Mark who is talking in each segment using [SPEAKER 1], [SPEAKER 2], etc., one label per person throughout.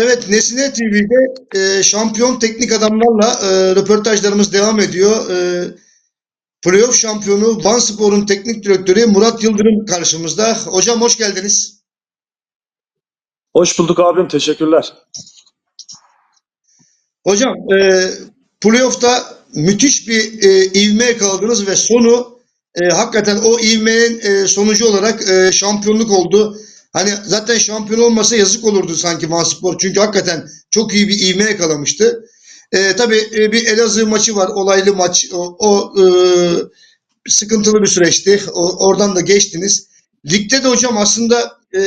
[SPEAKER 1] Evet, Nesine TV'de e, şampiyon teknik adamlarla e, röportajlarımız devam ediyor. E, playoff şampiyonu Vanspor'un teknik direktörü Murat Yıldırım karşımızda. Hocam hoş geldiniz.
[SPEAKER 2] Hoş bulduk abim. Teşekkürler.
[SPEAKER 1] Hocam, e, playoff'ta müthiş bir e, ivme yakaladınız ve sonu e, hakikaten o ivmenin e, sonucu olarak e, şampiyonluk oldu. Hani zaten şampiyon olmasa yazık olurdu sanki Vanspor. Çünkü hakikaten çok iyi bir ivme yakalamıştı. E, tabii e, bir Elazığ maçı var. Olaylı maç. O, o e, sıkıntılı bir süreçti. O, oradan da geçtiniz. Ligde de hocam aslında e,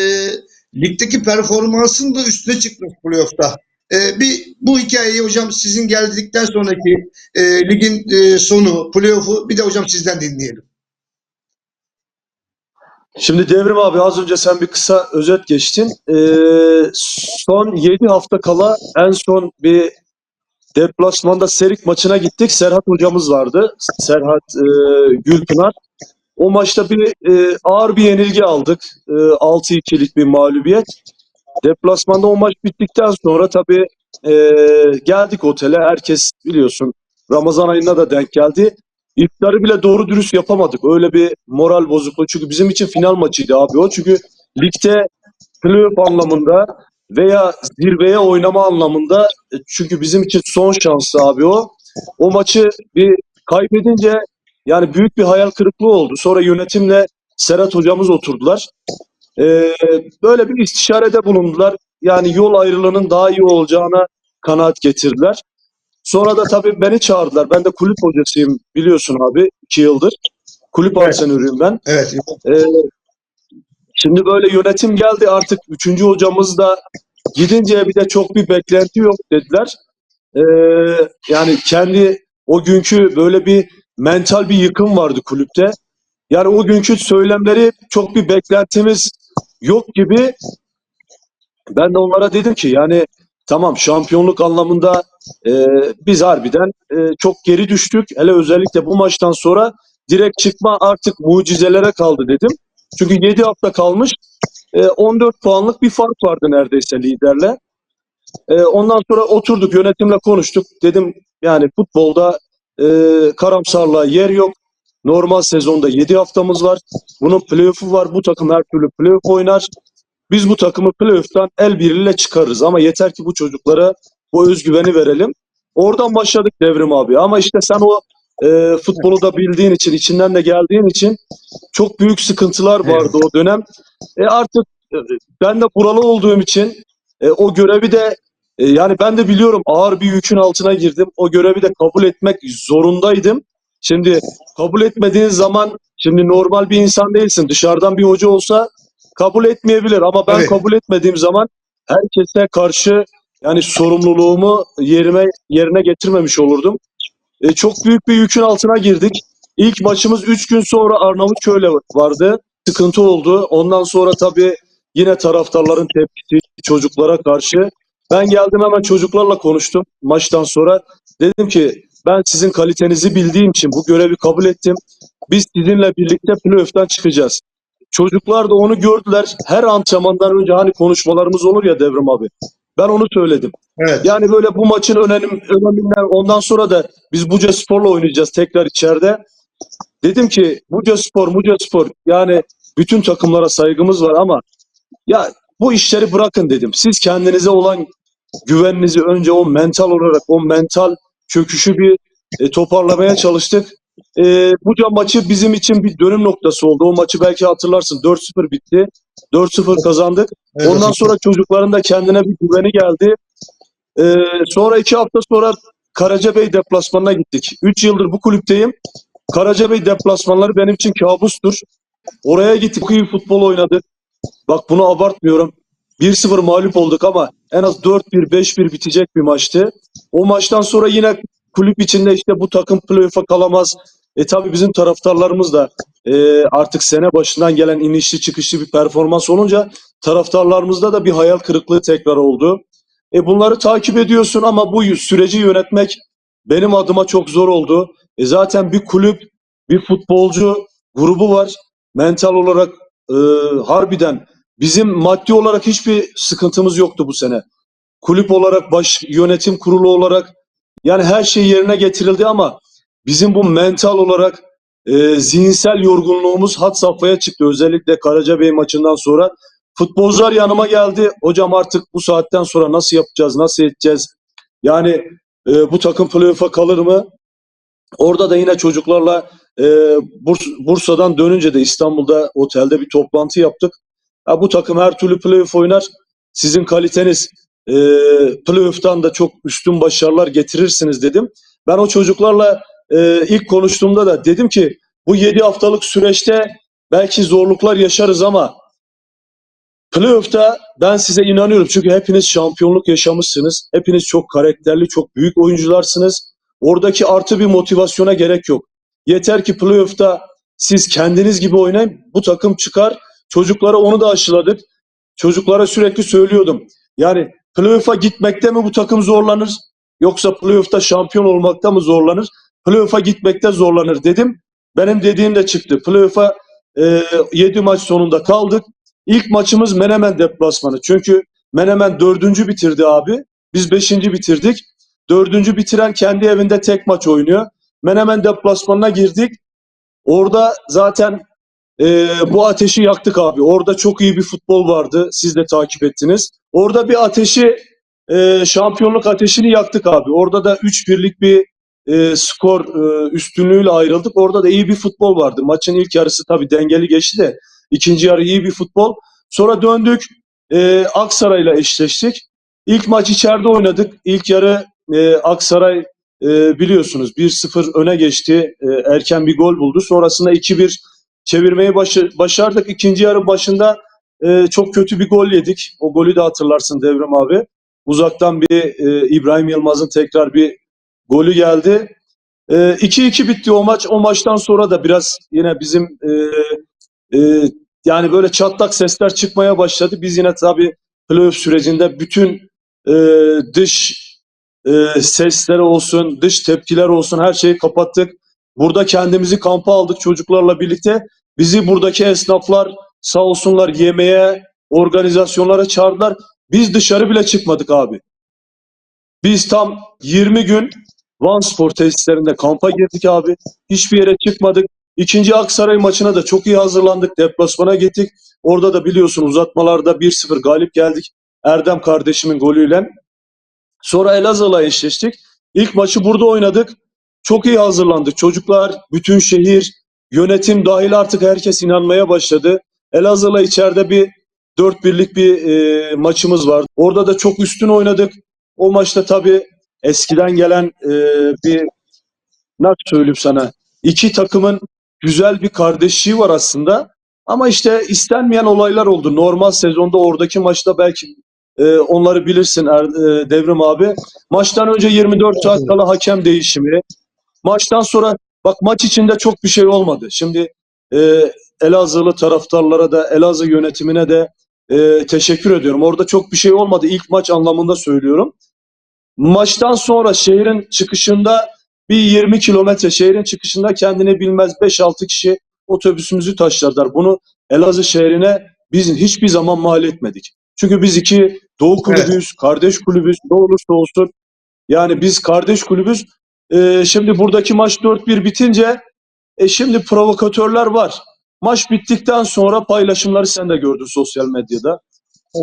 [SPEAKER 1] ligdeki performansın da üstüne çıktınız playoff'ta. E, bir bu hikayeyi hocam sizin geldikten sonraki e, ligin e, sonu, playoff'u bir de hocam sizden dinleyelim.
[SPEAKER 2] Şimdi Devrim abi az önce sen bir kısa özet geçtin. Ee, son 7 hafta kala en son bir deplasmanda Serik maçına gittik. Serhat hocamız vardı. Serhat e, Gülpınar. O maçta bir e, ağır bir yenilgi aldık. E, 6-2'lik bir mağlubiyet. Deplasmanda o maç bittikten sonra tabii e, geldik otele. Herkes biliyorsun Ramazan ayına da denk geldi. İftarı bile doğru dürüst yapamadık. Öyle bir moral bozukluğu. Çünkü bizim için final maçıydı abi o. Çünkü ligde playoff anlamında veya zirveye oynama anlamında e, çünkü bizim için son şansı abi o. O maçı bir kaybedince yani büyük bir hayal kırıklığı oldu. Sonra yönetimle Serhat hocamız oturdular. Ee, böyle bir istişarede bulundular. Yani yol ayrılığının daha iyi olacağına kanaat getirdiler. Sonra da tabii beni çağırdılar. Ben de kulüp hocasıyım biliyorsun abi iki yıldır. Kulüp
[SPEAKER 1] Evet.
[SPEAKER 2] antrenörüyüm ben.
[SPEAKER 1] Evet.
[SPEAKER 2] Ee, şimdi böyle yönetim geldi artık üçüncü hocamız da gidince bir de çok bir beklenti yok dediler. Ee, yani kendi o günkü böyle bir mental bir yıkım vardı kulüpte. Yani o günkü söylemleri çok bir beklentimiz yok gibi. Ben de onlara dedim ki yani tamam şampiyonluk anlamında e, biz harbiden e, çok geri düştük. Hele özellikle bu maçtan sonra direkt çıkma artık mucizelere kaldı dedim. Çünkü 7 hafta kalmış. E, 14 puanlık bir fark vardı neredeyse liderle. E, ondan sonra oturduk yönetimle konuştuk. Dedim yani futbolda e, karamsarlığa yer yok. Normal sezonda 7 haftamız var. Bunun playoff'u var. Bu takım her türlü playoff oynar. Biz bu takımı playoff'tan el birliğiyle çıkarırız. Ama yeter ki bu çocuklara bu özgüveni verelim. Oradan başladık Devrim abi. Ama işte sen o e, futbolu da bildiğin için, içinden de geldiğin için çok büyük sıkıntılar vardı o dönem. E artık e, ben de buralı olduğum için e, o görevi de e, yani ben de biliyorum ağır bir yükün altına girdim. O görevi de kabul etmek zorundaydım. Şimdi kabul etmediğin zaman şimdi normal bir insan değilsin. Dışarıdan bir hoca olsa kabul etmeyebilir ama ben
[SPEAKER 1] Evet.
[SPEAKER 2] kabul etmediğim zaman herkese karşı yani sorumluluğumu yerime yerine getirmemiş olurdum. E, çok büyük bir yükün altına girdik. İlk maçımız 3 gün sonra Arnavutköy'le vardı. Sıkıntı oldu. Ondan sonra tabii yine taraftarların tepkisi çocuklara karşı. Ben geldim hemen çocuklarla konuştum maçtan sonra. Dedim ki ben sizin kalitenizi bildiğim için bu görevi kabul ettim. Biz sizinle birlikte playoff'tan çıkacağız. Çocuklar da onu gördüler. Her antrenmandan önce hani konuşmalarımız olur ya Devrim abi. Ben onu söyledim.
[SPEAKER 1] Evet.
[SPEAKER 2] Yani böyle bu maçın önem, öneminden ondan sonra da biz Buca Spor'la oynayacağız tekrar içeride. Dedim ki Buca Spor, Muca Spor yani bütün takımlara saygımız var ama ya bu işleri bırakın dedim. Siz kendinize olan güveninizi önce o mental olarak o mental çöküşü bir e, toparlamaya çalıştık. E, Buca maçı bizim için bir dönüm noktası oldu. O maçı belki hatırlarsın 4-0 bitti. 4-0 kazandık.
[SPEAKER 1] Evet
[SPEAKER 2] Ondan sonra çocukların da kendine bir güveni geldi. Ee, sonra iki hafta sonra Karacabey deplasmanına gittik. Üç yıldır bu kulüpteyim. Karacabey deplasmanları benim için kabustur. Oraya gittik. İyi futbol oynadık. Bak bunu abartmıyorum. 1-0 mağlup olduk ama en az 4-1, 5-1 bitecek bir maçtı. O maçtan sonra yine kulüp içinde işte bu takım playoff'a kalamaz. E tabi bizim taraftarlarımız da e, artık sene başından gelen inişli çıkışlı bir performans olunca taraftarlarımızda da bir hayal kırıklığı tekrar oldu. E bunları takip ediyorsun ama bu süreci yönetmek benim adıma çok zor oldu. E zaten bir kulüp, bir futbolcu grubu var. Mental olarak e, harbiden bizim maddi olarak hiçbir sıkıntımız yoktu bu sene. kulüp olarak, baş yönetim kurulu olarak yani her şey yerine getirildi ama bizim bu mental olarak e, zihinsel yorgunluğumuz had safhaya çıktı. Özellikle Karacabey maçından sonra futbolcular yanıma geldi. Hocam artık bu saatten sonra nasıl yapacağız, nasıl edeceğiz? Yani e, bu takım playoff'a kalır mı? Orada da yine çocuklarla e, Burs- Bursa'dan dönünce de İstanbul'da otelde bir toplantı yaptık. Ya bu takım her türlü playoff oynar. Sizin kaliteniz e, playoff'tan da çok üstün başarılar getirirsiniz dedim. Ben o çocuklarla e, ilk konuştuğumda da dedim ki bu 7 haftalık süreçte belki zorluklar yaşarız ama playoff'ta ben size inanıyorum. Çünkü hepiniz şampiyonluk yaşamışsınız. Hepiniz çok karakterli, çok büyük oyuncularsınız. Oradaki artı bir motivasyona gerek yok. Yeter ki playoff'ta siz kendiniz gibi oynayın. Bu takım çıkar. Çocuklara onu da aşıladık. Çocuklara sürekli söylüyordum. Yani playoff'a gitmekte mi bu takım zorlanır? Yoksa playoff'ta şampiyon olmakta mı zorlanır? Playoff'a gitmekte zorlanır dedim. Benim dediğim de çıktı. Playoff'a e, 7 maç sonunda kaldık. İlk maçımız Menemen deplasmanı. Çünkü Menemen dördüncü bitirdi abi. Biz beşinci bitirdik. Dördüncü bitiren kendi evinde tek maç oynuyor. Menemen deplasmanına girdik. Orada zaten e, bu ateşi yaktık abi. Orada çok iyi bir futbol vardı. Siz de takip ettiniz. Orada bir ateşi, e, şampiyonluk ateşini yaktık abi. Orada da 3-1'lik bir e, skor e, üstünlüğüyle ayrıldık. Orada da iyi bir futbol vardı. Maçın ilk yarısı tabii dengeli geçti de ikinci yarı iyi bir futbol. Sonra döndük e, Aksaray'la eşleştik. İlk maç içeride oynadık. İlk yarı e, Aksaray e, biliyorsunuz 1-0 öne geçti. E, erken bir gol buldu. Sonrasında 2-1 çevirmeyi başı- başardık. İkinci yarı başında e, çok kötü bir gol yedik. O golü de hatırlarsın Devrem abi. Uzaktan bir e, İbrahim Yılmaz'ın tekrar bir golü geldi. E, 2-2 bitti o maç. O maçtan sonra da biraz yine bizim e, e, yani böyle çatlak sesler çıkmaya başladı. Biz yine tabii playoff sürecinde bütün e, dış e, sesler olsun, dış tepkiler olsun her şeyi kapattık. Burada kendimizi kampa aldık çocuklarla birlikte. Bizi buradaki esnaflar sağ olsunlar yemeğe, organizasyonlara çağırdılar. Biz dışarı bile çıkmadık abi. Biz tam 20 gün Van Spor tesislerinde kampa girdik abi. Hiçbir yere çıkmadık. İkinci Aksaray maçına da çok iyi hazırlandık. Deplasmana gittik. Orada da biliyorsun uzatmalarda 1-0 galip geldik. Erdem kardeşimin golüyle. Sonra Elazığ'la eşleştik. İlk maçı burada oynadık. Çok iyi hazırlandık. Çocuklar, bütün şehir, yönetim dahil artık herkes inanmaya başladı. Elazığ'la içeride bir 4-1'lik bir e, maçımız var. Orada da çok üstün oynadık. O maçta tabii eskiden gelen e, bir nasıl söyleyeyim sana iki takımın güzel bir kardeşliği var aslında. Ama işte istenmeyen olaylar oldu. Normal sezonda oradaki maçta belki e, onları bilirsin Er- e, Devrim abi. Maçtan önce 24 saat kala hakem değişimi. Maçtan sonra bak maç içinde çok bir şey olmadı. Şimdi e, Elazığlı taraftarlara da Elazığ yönetimine de e, teşekkür ediyorum. Orada çok bir şey olmadı. İlk maç anlamında söylüyorum. Maçtan sonra şehrin çıkışında bir 20 kilometre şehrin çıkışında kendini bilmez 5-6 kişi otobüsümüzü taşladılar. Bunu Elazığ şehrine biz hiçbir zaman mal etmedik. Çünkü biz iki Doğu kulübüyüz, kardeş kulübüz, ne olursa olsun. Yani biz kardeş kulübüz. Ee, şimdi buradaki maç 4-1 bitince e şimdi provokatörler var. Maç bittikten sonra paylaşımları sen de gördün sosyal medyada.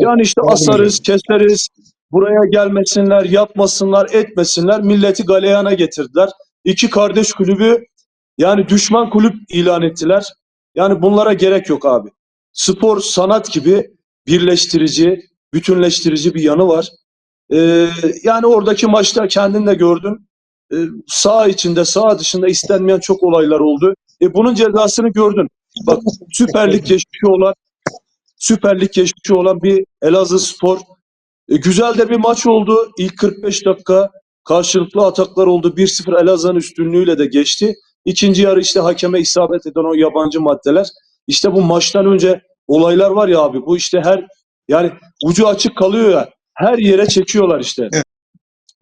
[SPEAKER 2] Yani işte asarız, keseriz, buraya gelmesinler, yapmasınlar, etmesinler. Milleti galeyana getirdiler. İki kardeş kulübü yani düşman kulüp ilan ettiler. Yani bunlara gerek yok abi. Spor sanat gibi birleştirici, bütünleştirici bir yanı var. Ee, yani oradaki maçta kendin de gördün. Ee, sağ içinde, sağ dışında istenmeyen çok olaylar oldu. E, bunun cezasını gördün. Bak Süper Lig geçmişi olan Süper Lig geçmişi olan bir Elazığ Spor. E, güzel de bir maç oldu. İlk 45 dakika karşılıklı ataklar oldu. 1-0 Elazığ'ın üstünlüğüyle de geçti. İkinci yarı işte hakeme isabet eden o yabancı maddeler. İşte bu maçtan önce olaylar var ya abi. Bu işte her yani ucu açık kalıyor ya. Her yere çekiyorlar işte.
[SPEAKER 1] Evet.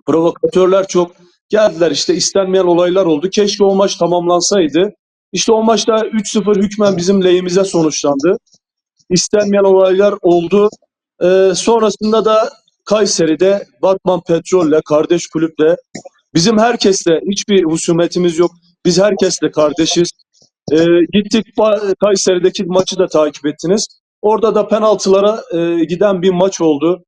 [SPEAKER 2] Provokatörler çok. Geldiler işte istenmeyen olaylar oldu. Keşke o maç tamamlansaydı. İşte o maçta 3-0 hükmen bizim lehimize sonuçlandı. İstenmeyen olaylar oldu. Ee, sonrasında da Kayseri'de Batman Petrol'le, kardeş kulüple bizim herkesle hiçbir husumetimiz yok. Biz herkesle kardeşiz. Ee, gittik Kayseri'deki maçı da takip ettiniz. Orada da penaltılara e, giden bir maç oldu.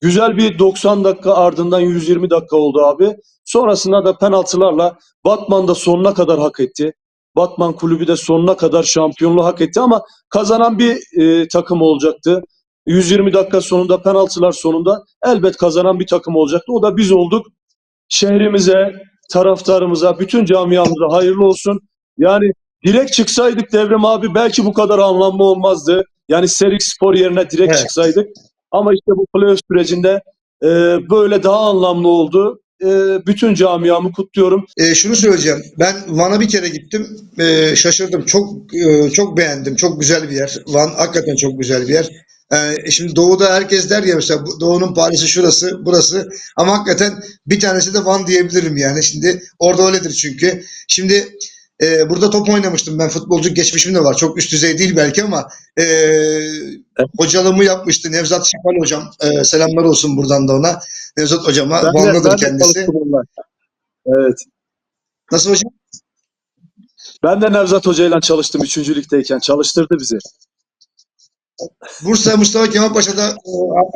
[SPEAKER 2] Güzel bir 90 dakika ardından 120 dakika oldu abi. Sonrasında da penaltılarla Batman da sonuna kadar hak etti. Batman kulübü de sonuna kadar şampiyonluğu hak etti ama kazanan bir e, takım olacaktı. 120 dakika sonunda penaltılar sonunda elbet kazanan bir takım olacaktı. O da biz olduk. Şehrimize, taraftarımıza, bütün camiamıza hayırlı olsun. Yani direkt çıksaydık Devrem abi belki bu kadar anlamlı olmazdı. Yani Serik Spor yerine direkt
[SPEAKER 1] Evet.
[SPEAKER 2] çıksaydık. Ama işte bu playoff sürecinde e, böyle daha anlamlı oldu. E, bütün camiamı kutluyorum.
[SPEAKER 1] E, şunu söyleyeceğim. Ben Van'a bir kere gittim. E, şaşırdım. Çok e, çok beğendim. Çok güzel bir yer. Van hakikaten çok güzel bir yer. E, şimdi Doğu'da herkes der ya mesela Doğu'nun Paris'i şurası, burası. Ama hakikaten bir tanesi de Van diyebilirim yani. Şimdi orada öyledir çünkü. Şimdi e, burada top oynamıştım. Ben futbolcu geçmişim de var. Çok üst düzey değil belki ama e, hocalığımı yapmıştı Nevzat Şipal hocam. E, selamlar olsun buradan da ona. Nevzat hocama.
[SPEAKER 2] Ben
[SPEAKER 1] Vanlıdır kendisi.
[SPEAKER 2] Evet.
[SPEAKER 1] Nasıl hocam?
[SPEAKER 2] Ben de Nevzat Hoca ile çalıştım 3. ligdeyken. Çalıştırdı bizi.
[SPEAKER 1] Bursa Mustafa Kemal Paşa'da e,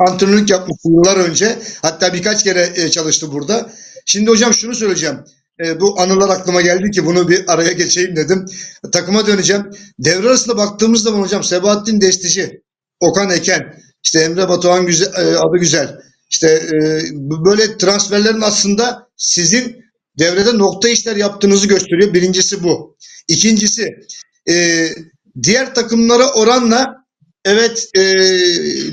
[SPEAKER 1] antrenörlük yapmıştı yıllar önce. Hatta birkaç kere e, çalıştı burada. Şimdi hocam şunu söyleyeceğim. E, bu anılar aklıma geldi ki bunu bir araya geçeyim dedim. Takıma döneceğim. Devre arasında baktığımız zaman hocam Sebahattin Destici, Okan Eken, işte Emre Batuhan güzel, e, adı güzel. İşte e, böyle transferlerin aslında sizin devrede nokta işler yaptığınızı gösteriyor. Birincisi bu. İkincisi e, diğer takımlara oranla Evet e,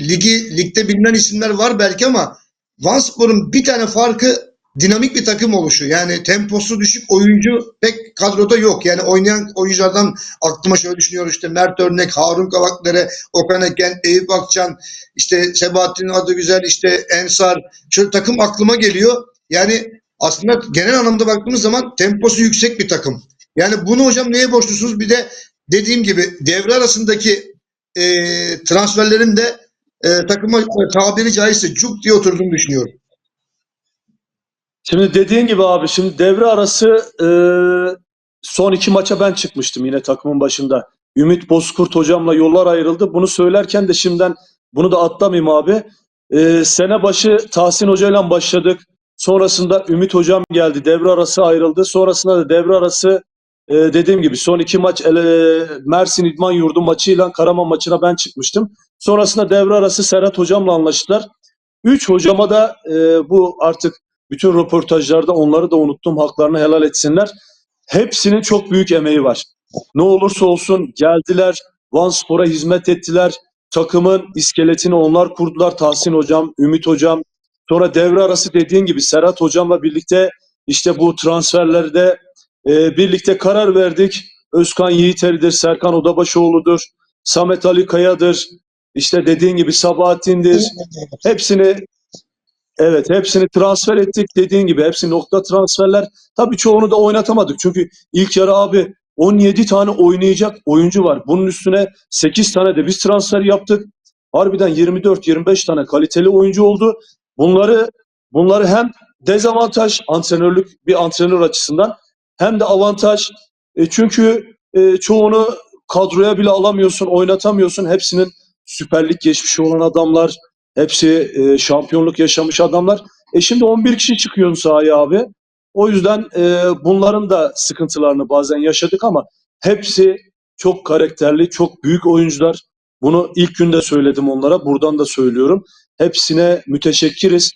[SPEAKER 1] ligi ligde bilinen isimler var belki ama Vanspor'un bir tane farkı dinamik bir takım oluşu. Yani temposu düşük oyuncu pek kadroda yok. Yani oynayan oyunculardan aklıma şöyle düşünüyorum işte Mert Örnek, Harun Kavakdere, Okan Eken, Eyüp Akçan, işte Sebahattin adı güzel, işte Ensar. Şöyle takım aklıma geliyor. Yani aslında genel anlamda baktığımız zaman temposu yüksek bir takım. Yani bunu hocam neye borçlusunuz? Bir de dediğim gibi devre arasındaki e, transferlerin de e, takıma tabiri caizse cuk diye oturduğunu düşünüyorum.
[SPEAKER 2] Şimdi dediğin gibi abi şimdi devre arası e, son iki maça ben çıkmıştım yine takımın başında. Ümit Bozkurt hocamla yollar ayrıldı. Bunu söylerken de şimdiden bunu da atlamayayım abi. E, sene başı Tahsin hocayla başladık. Sonrasında Ümit hocam geldi. Devre arası ayrıldı. Sonrasında da devre arası e, dediğim gibi son iki maç ele, Mersin İdman Yurdu maçıyla Karaman maçına ben çıkmıştım. Sonrasında devre arası Serhat hocamla anlaştılar. Üç hocama da e, bu artık bütün röportajlarda onları da unuttum. Haklarını helal etsinler. Hepsinin çok büyük emeği var. Ne olursa olsun geldiler. Van Spor'a hizmet ettiler. Takımın iskeletini onlar kurdular. Tahsin hocam, Ümit hocam. Sonra devre arası dediğin gibi Serhat hocamla birlikte işte bu transferlerde e, birlikte karar verdik. Özkan Yiğiter'dir, Serkan Odabaşoğlu'dur, Samet Ali Kaya'dır. İşte dediğin gibi Sabahattin'dir. Hepsini Evet hepsini transfer ettik dediğin gibi hepsi nokta transferler. Tabii çoğunu da oynatamadık. Çünkü ilk yarı abi 17 tane oynayacak oyuncu var. Bunun üstüne 8 tane de biz transfer yaptık. Harbiden 24-25 tane kaliteli oyuncu oldu. Bunları bunları hem dezavantaj antrenörlük bir antrenör açısından hem de avantaj. E, çünkü e, çoğunu kadroya bile alamıyorsun, oynatamıyorsun. Hepsinin Süper Lig geçmişi olan adamlar. Hepsi e, şampiyonluk yaşamış adamlar. E şimdi 11 kişi çıkıyorsun sahaya abi. O yüzden e, bunların da sıkıntılarını bazen yaşadık ama hepsi çok karakterli, çok büyük oyuncular. Bunu ilk günde söyledim onlara, buradan da söylüyorum. Hepsine müteşekkiriz.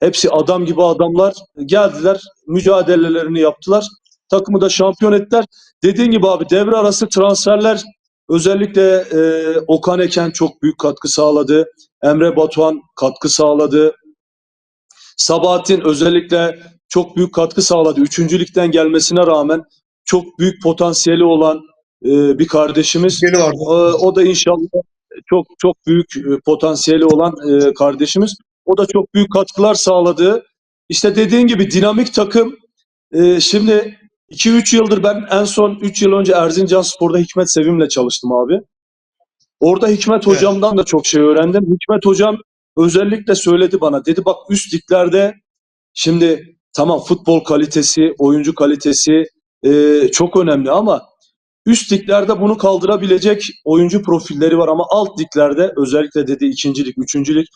[SPEAKER 2] Hepsi adam gibi adamlar. Geldiler, mücadelelerini yaptılar. Takımı da şampiyon ettiler. Dediğin gibi abi devre arası transferler özellikle e, Okan Eken çok büyük katkı sağladı. Emre Batuhan katkı sağladı. Sabahattin özellikle çok büyük katkı sağladı. Üçüncülükten gelmesine rağmen çok büyük potansiyeli olan e, bir kardeşimiz. O, o da inşallah çok çok büyük e, potansiyeli olan e, kardeşimiz. O da çok büyük katkılar sağladı. İşte dediğin gibi dinamik takım. E, şimdi 2-3 yıldır ben en son 3 yıl önce Erzincan Spor'da Hikmet Sevim'le çalıştım abi. Orada Hikmet
[SPEAKER 1] Evet.
[SPEAKER 2] hocamdan da çok şey öğrendim. Hikmet hocam özellikle söyledi bana. Dedi bak üst liglerde şimdi tamam futbol kalitesi, oyuncu kalitesi e, çok önemli ama üst liglerde bunu kaldırabilecek oyuncu profilleri var ama alt liglerde özellikle dedi ikincilik, üçüncülük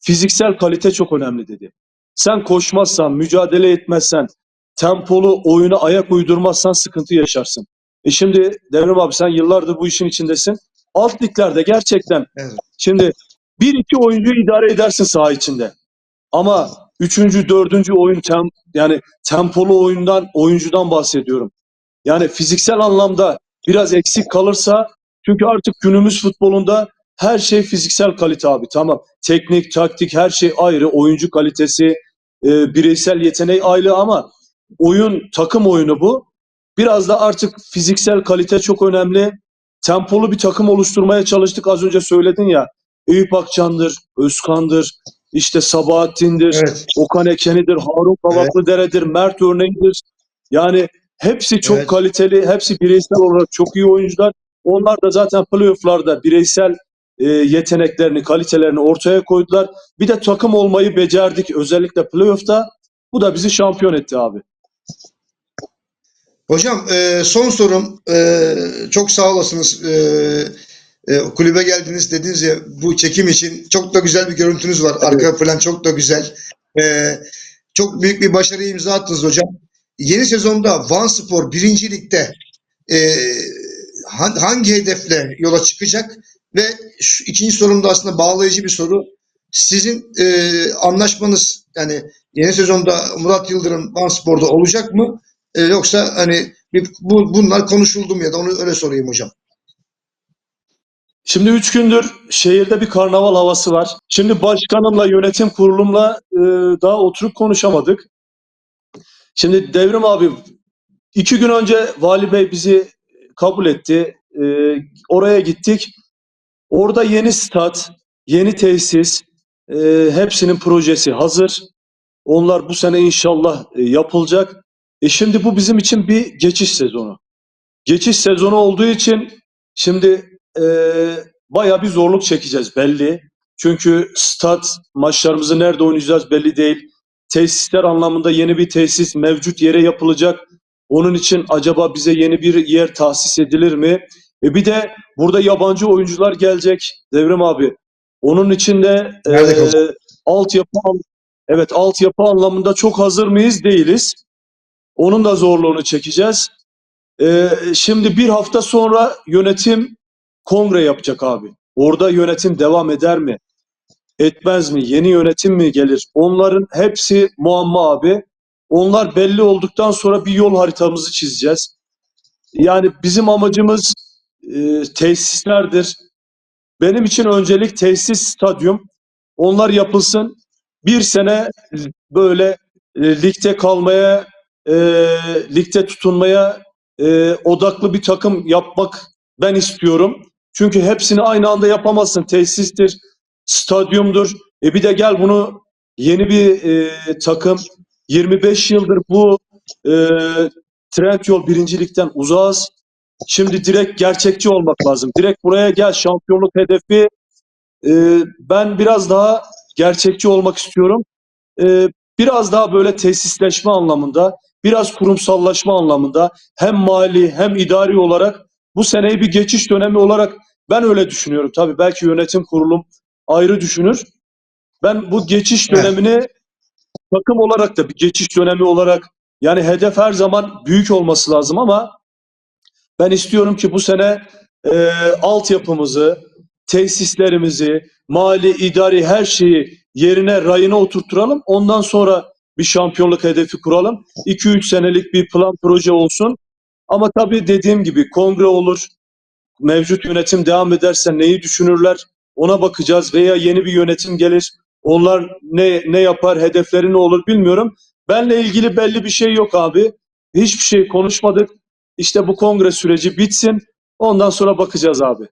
[SPEAKER 2] fiziksel kalite çok önemli dedi. Sen koşmazsan, mücadele etmezsen, tempolu oyuna ayak uydurmazsan sıkıntı yaşarsın. E şimdi Devrim abi sen yıllardır bu işin içindesin. Alt liglerde gerçekten
[SPEAKER 1] Evet.
[SPEAKER 2] şimdi bir iki oyuncu idare edersin saha içinde. Ama üçüncü, dördüncü oyun tem, yani tempolu oyundan, oyuncudan bahsediyorum. Yani fiziksel anlamda biraz eksik kalırsa çünkü artık günümüz futbolunda her şey fiziksel kalite abi. Tamam. Teknik, taktik her şey ayrı. Oyuncu kalitesi, e, bireysel yeteneği ayrı ama oyun takım oyunu bu. Biraz da artık fiziksel kalite çok önemli. Tempolu bir takım oluşturmaya çalıştık. Az önce söyledin ya. Eyüp Akçan'dır, Özkan'dır, işte Sabahattin'dir,
[SPEAKER 1] Evet.
[SPEAKER 2] Okan Ekeni'dir, Harun Kavaklıdere'dir, Mert Örneği'dir. Yani hepsi çok
[SPEAKER 1] Evet.
[SPEAKER 2] kaliteli, hepsi bireysel olarak çok iyi oyuncular. Onlar da zaten playoff'larda bireysel e, yeteneklerini, kalitelerini ortaya koydular. Bir de takım olmayı becerdik özellikle playoff'ta. Bu da bizi şampiyon etti abi.
[SPEAKER 1] Hocam e, son sorum. E, çok sağ olasınız. E, e, kulübe geldiniz dediniz ya bu çekim için çok da güzel bir görüntünüz var. Arka plan çok da güzel. E, çok büyük bir başarı imza attınız hocam. Yeni sezonda Van Spor birinci ligde e, han- hangi hedefle yola çıkacak? Ve şu ikinci sorum da aslında bağlayıcı bir soru. Sizin e, anlaşmanız yani yeni sezonda Murat Yıldırım Van Spor'da olacak mı? E, yoksa hani bir, bu, bunlar konuşuldu mu ya da onu öyle sorayım hocam.
[SPEAKER 2] Şimdi üç gündür şehirde bir karnaval havası var. Şimdi başkanımla, yönetim kurulumla e, daha oturup konuşamadık. Şimdi Devrim abi iki gün önce Vali Bey bizi kabul etti. E, oraya gittik. Orada yeni stat, yeni tesis, e, hepsinin projesi hazır. Onlar bu sene inşallah e, yapılacak. E şimdi bu bizim için bir geçiş sezonu. Geçiş sezonu olduğu için şimdi e, bayağı bir zorluk çekeceğiz belli. Çünkü stat maçlarımızı nerede oynayacağız belli değil. Tesisler anlamında yeni bir tesis mevcut yere yapılacak. Onun için acaba bize yeni bir yer tahsis edilir mi? E bir de burada yabancı oyuncular gelecek Devrim abi. Onun için de e, altyapı evet altyapı anlamında çok hazır mıyız? Değiliz. Onun da zorluğunu çekeceğiz. Ee, şimdi bir hafta sonra yönetim kongre yapacak abi. Orada yönetim devam eder mi? Etmez mi? Yeni yönetim mi gelir? Onların hepsi muamma abi. Onlar belli olduktan sonra bir yol haritamızı çizeceğiz. Yani bizim amacımız e, tesislerdir. Benim için öncelik tesis stadyum. Onlar yapılsın. Bir sene böyle e, ligde kalmaya, e, ligde tutunmaya e, odaklı bir takım yapmak ben istiyorum. Çünkü hepsini aynı anda yapamazsın. Tesistir, stadyumdur. E bir de gel bunu yeni bir e, takım 25 yıldır bu e, Trendyol birincilikten uzağız. Şimdi direkt gerçekçi olmak lazım. Direkt buraya gel şampiyonluk hedefi. E, ben biraz daha gerçekçi olmak istiyorum. E, biraz daha böyle tesisleşme anlamında, biraz kurumsallaşma anlamında hem mali hem idari olarak bu seneyi bir geçiş dönemi olarak ben öyle düşünüyorum. Tabii belki yönetim kurulum ayrı düşünür. Ben bu geçiş
[SPEAKER 1] Evet.
[SPEAKER 2] dönemini takım olarak da bir geçiş dönemi olarak yani hedef her zaman büyük olması lazım ama ben istiyorum ki bu sene e, altyapımızı, tesislerimizi, mali, idari her şeyi yerine rayına oturtturalım. Ondan sonra bir şampiyonluk hedefi kuralım. 2-3 senelik bir plan proje olsun. Ama tabii dediğim gibi kongre olur. Mevcut yönetim devam ederse neyi düşünürler ona bakacağız veya yeni bir yönetim gelir. Onlar ne ne yapar, hedefleri ne olur bilmiyorum. Benle ilgili belli bir şey yok abi. Hiçbir şey konuşmadık. İşte bu kongre süreci bitsin. Ondan sonra bakacağız abi.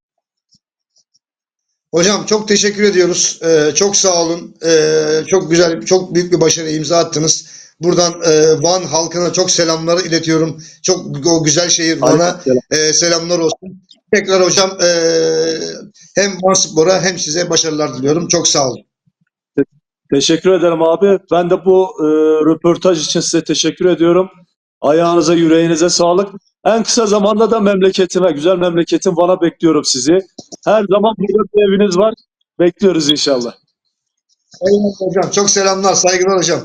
[SPEAKER 1] Hocam çok teşekkür ediyoruz. E, çok sağ olun. E, çok güzel, çok büyük bir başarı imza attınız. Buradan e, Van halkına çok selamları iletiyorum. Çok o güzel şehir Van'a e, selamlar olsun. Tekrar hocam e, hem Van Spor'a hem size başarılar diliyorum. Çok sağ olun.
[SPEAKER 2] Teşekkür ederim abi. Ben de bu e, röportaj için size teşekkür ediyorum. Ayağınıza, yüreğinize sağlık. En kısa zamanda da memleketime, güzel memleketim Van'a bekliyorum sizi. Her zaman burada bir eviniz var. Bekliyoruz inşallah.
[SPEAKER 1] Eyvallah hocam. Çok selamlar, saygılar hocam.